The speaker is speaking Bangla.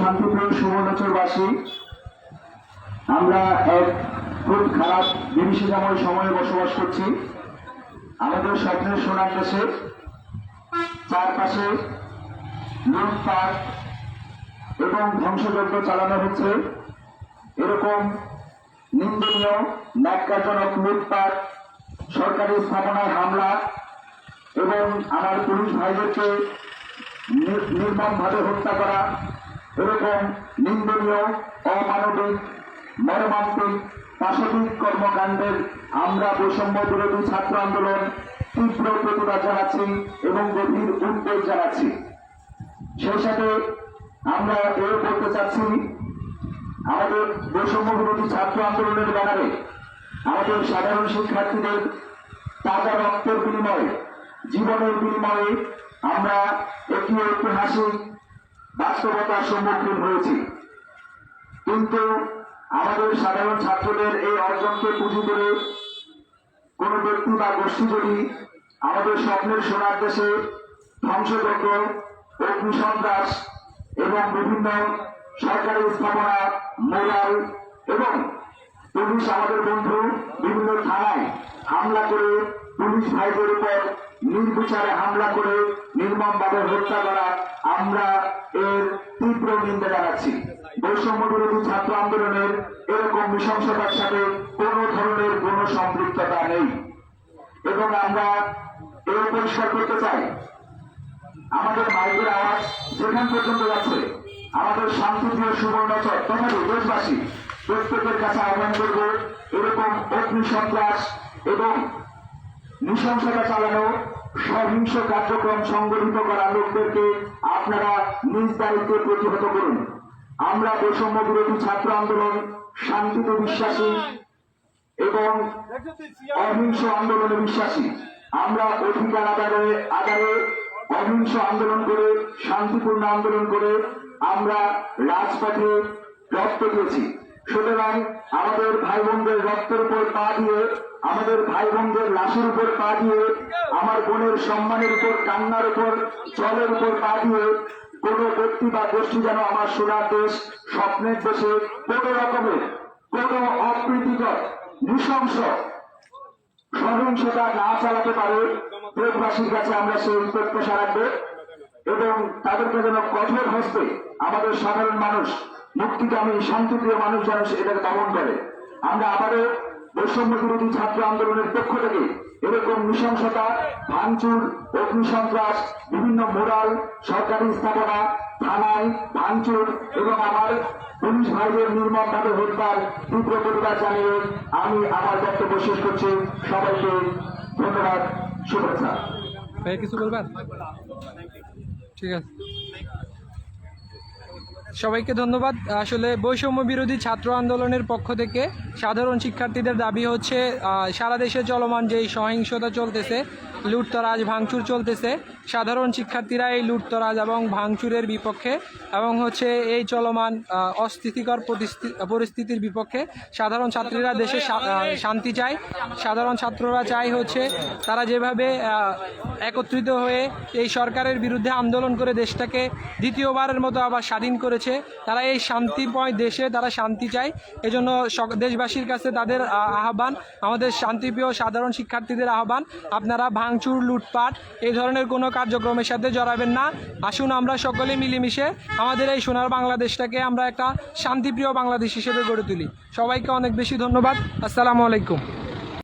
শান্তিপ্রিয় সুবর্ণচরবাসী আমরা এক খুব খারাপ বিভীষিকাময় সময়ে বসবাস করছি। আমাদের স্বপ্নের সোনার দেশে চারপাশে লুটপাট এবং ধ্বংসযজ্ঞ চালানো হচ্ছে। এরকম নিন্দনীয় ন্যাক্কারজনক লুটপাট সরকারি স্থাপনায় হামলা এবং আমার পুলিশ ভাইদেরকে নির্মমভাবে হত্যা করা এরকম নিন্দনীয়, অমানবিক, মর্মান্তিক, পাশবিক কর্মকাণ্ডের আমরা বৈষম্য বিরোধী ছাত্র আন্দোলন তীব্র প্রতিবাদ জানাচ্ছি এবং গভীর উদ্বেগ জানাচ্ছি। সেই সাথে আমরা এও বলতে চাচ্ছি, আমাদের বৈষম্য বিরোধী ছাত্র আন্দোলনের ব্যানারে আমাদের সাধারণ শিক্ষার্থীদের তাজা রক্তের বিনিময়ে, জীবনের বিনিময়ে আমরা একটি ঐতিহাসিক বাস্তবতার সম্মুখীন হয়েছি। কিন্তু আমাদের সাধারণ ছাত্রদের এই অর্জনকে পুঁজি করে কোন ব্যক্তি বা গোষ্ঠী যদি আমাদের স্বপ্নের সোনার দেশে ধ্বংসযজ্ঞ অগ্নিসন্ত্রাস এবং বিভিন্ন সরকারি স্থাপনা মোরাল এবং পুলিশ আমাদের বন্ধু বিভিন্ন থানায় হামলা করে পুলিশ ভাইদের উপর নির্বিচারে হামলা করে নির্মমভাবে হত্যা করা আমরা এর তীব্র নিন্দা জানাচ্ছি। বৈষম্য বিরোধী ছাত্র আন্দোলনের এরকম নৃশংসতার সাথে কোনো ধরনের কোনো সম্পৃক্ততা নেই। এবং আমরা এও পরিষ্কার করতে চাই, আমাদের মাইকের আওয়াজ যেখান পর্যন্ত যাচ্ছে, আমাদের শান্তিপ্রিয় সুবর্ণচর তথাপি দেশবাসী প্রত্যেকের কাছে আহ্বান করব, এরকম অগ্নি সন্ত্রাস এবং নৃশংসতা চালানো, সহিংস কার্যক্রম সংগঠিত করা লোকদেরকে আপনারা নিজ দায়িত্বে প্রতিহত করুন। আমরা বৈষম্য বিরোধী ছাত্র আন্দোলন, শান্তিতে বিশ্বাসী এবং অহিংস আন্দোলনে বিশ্বাসী। আমরা অধিকার আদায়ে আদায়ে অহিংস আন্দোলন করে, শান্তিপূর্ণ আন্দোলন করে আমরা রাজপথে রক্ত দিয়েছি সুতরাং আমাদের ভাই বোনদের রক্তের উপর পা দিয়ে, আমাদের ভাই বোনদের লাশের উপর পা দিয়ে, আমার বোনের সম্মানের উপর, কান্নার উপর, জলের উপর পা দিয়ে, কোন ব্যক্তি বা গোষ্ঠী যেন আমার সোনার দেশ, স্বপ্নের দেশে কোন রকমের কোন অপ্রীতিকর, নৃশংস সহিংসতা না চালাতে পারে। দেশবাসীর কাছে আমরা সেই প্রত্যাশা রাখব। এবং তাদেরকে যেন কঠোর হস্তে আমাদের সাধারণ মানুষ, মুক্তিকামী, শান্তিপ্রিয় মানুষ যেন এটাকে দমন করে। আমরা আবারও বৈষম্য বিরোধী ছাত্র আন্দোলনের পক্ষ থেকে এরকম নৃশংসতা, ভাঙচুর অগ্নিসন্ত্রাস বিভিন্ন মোরাল, সরকারি স্থাপনা, থানায় ভাঙচুর এবং আমার পুলিশ ভাইদের নির্মমভাবে হত্যার তীব্র প্রতিবাদ জানিয়ে আমি আমার বক্তব্য শেষ করছি। সবাইকে ধন্যবাদ, শুভেচ্ছা। কিছু বলবেন? ঠিক আছে। সবাইকে ধন্যবাদ। আসলে বৈষম্য বিরোধী ছাত্র আন্দোলনের পক্ষ থেকে সাধারণ শিক্ষার্থীদের দাবি হচ্ছে সারা দেশে চলমান যে সহিংসতা চলতেছে, লুটতরাজ, ভাঙচুর চলতেছে সাধারণ শিক্ষার্থীরা এই লুটতরাজ এবং ভাঙচুরের বিপক্ষে এবং হচ্ছে এই চলমান অস্থিতিকর পরিস্থি- পরিস্থিতির বিপক্ষে সাধারণ ছাত্রীরা দেশে শান্তি চায়। সাধারণ ছাত্ররা চায় হচ্ছে তারা যেভাবে একত্রিত হয়ে এই সরকারের বিরুদ্ধে আন্দোলন করে দেশটাকে দ্বিতীয়বারের মতো আবার স্বাধীন করেছে, তারা এই শান্তিময় দেশে তারা শান্তি চায়। এজন্য দেশবাসীর কাছে তাদের আহ্বান, আমাদের শান্তিপ্রিয় সাধারণ শিক্ষার্থীদের আহ্বান, আপনারা ভাঙচুর, লুটপাট, এই ধরনের কোনো কার্যক্রমের সাথে জড়াবেন না। আসুন আমরা সকলে মিলেমিশে আমাদের এই সোনার বাংলাদেশটাকে আমরা একটা শান্তিপ্রিয় বাংলাদেশ হিসেবে গড়ে তুলি। সবাইকে অনেক বেশি ধন্যবাদ। আসসালামু আলাইকুম।